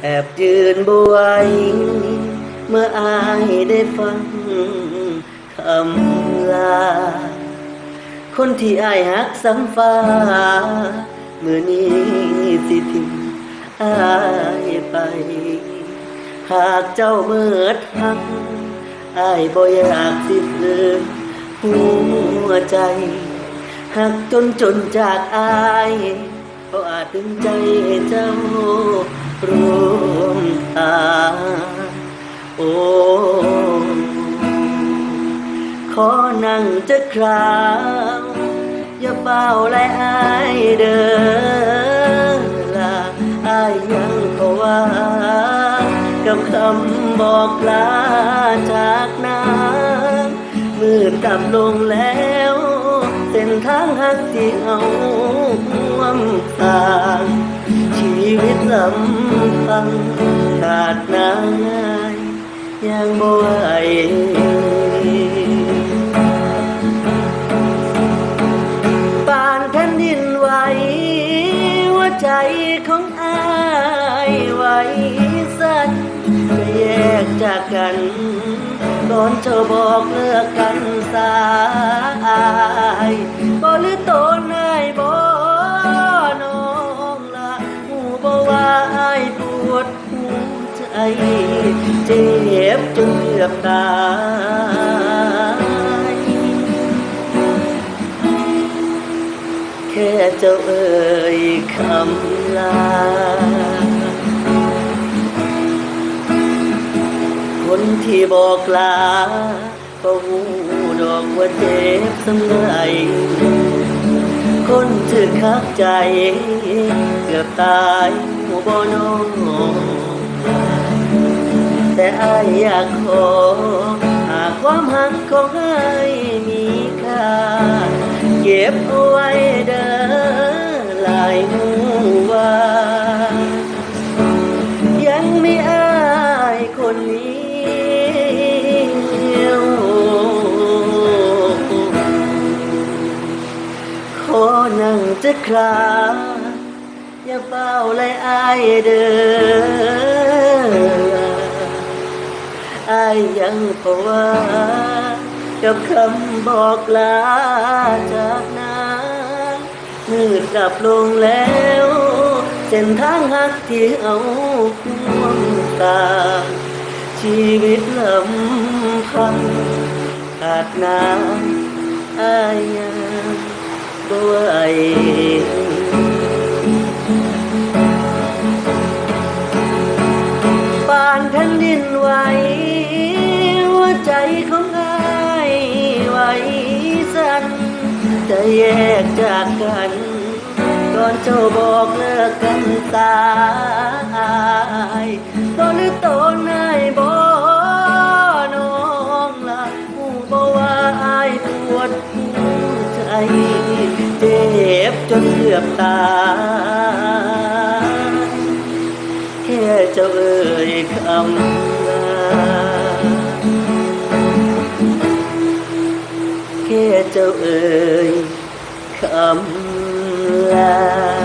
แอบยืนบวย เมื่ออายได้ฟังคำลา คนที่อายหักสำฟ้าเมื่อนี้สิทิ้งอายไป หากเจ้าเมื่อทักอายบ่อยากสิฝืนหัวใจ หักจนจนจากอายก็อาจถึงใจเจ้า รวมตา โอ้ขอนั่งจะคราว อย่าเฝ้าและอายเด้อละอายยังก็ว่ากับคำบอกลาจากน้ำมืดดับลงแล้ว ส้นทางหักที่เอาห่วมทางชีวิตลำพังขาดนายยังบ่ไหวปานแผ่นดินไหวหัวใจของอายไหวสั่นจะแยกจากกัน ก่อนเจ้าบอกเลิกกันสายบ่หรือโตนายบ่น้องละหูบ่ว่าอายปวดหัวใจเจ็บจนเกือบตายแค่เจ้าเอ่ยคำลา คนที่บอกลาก็หูดอกว่าเจ็บสำไงคนถึกคักใจ เกือบตายหัวบ่นองแต่อายอยากขอหากความหักของอายมีค่า เก็บเอาไว้เด้อหลายหูว่า ยังไม่อายคนนี้ จะคราอย่าเฝ้าเลยอายเด้ออายยังภาวะกับคำบอกลาจากนามืดดับลงแล้วเส้นทางหักที่เอาควงตาชีวิตลำพังขาดน้ำอายยัง บ่ไปานแผ่นดินไหวหัวใจของอายไหวสั่นจะแยกจากกันก่อนเจ้าบอกเลิกกันตายตอนหรือตอนนายบ่น้องละหูบ่ว่าอายปวดหัวใจ จนเกือบตาแค่เจ้าเอ่ยคำลาแค่เจ้าเอ่ยคำลา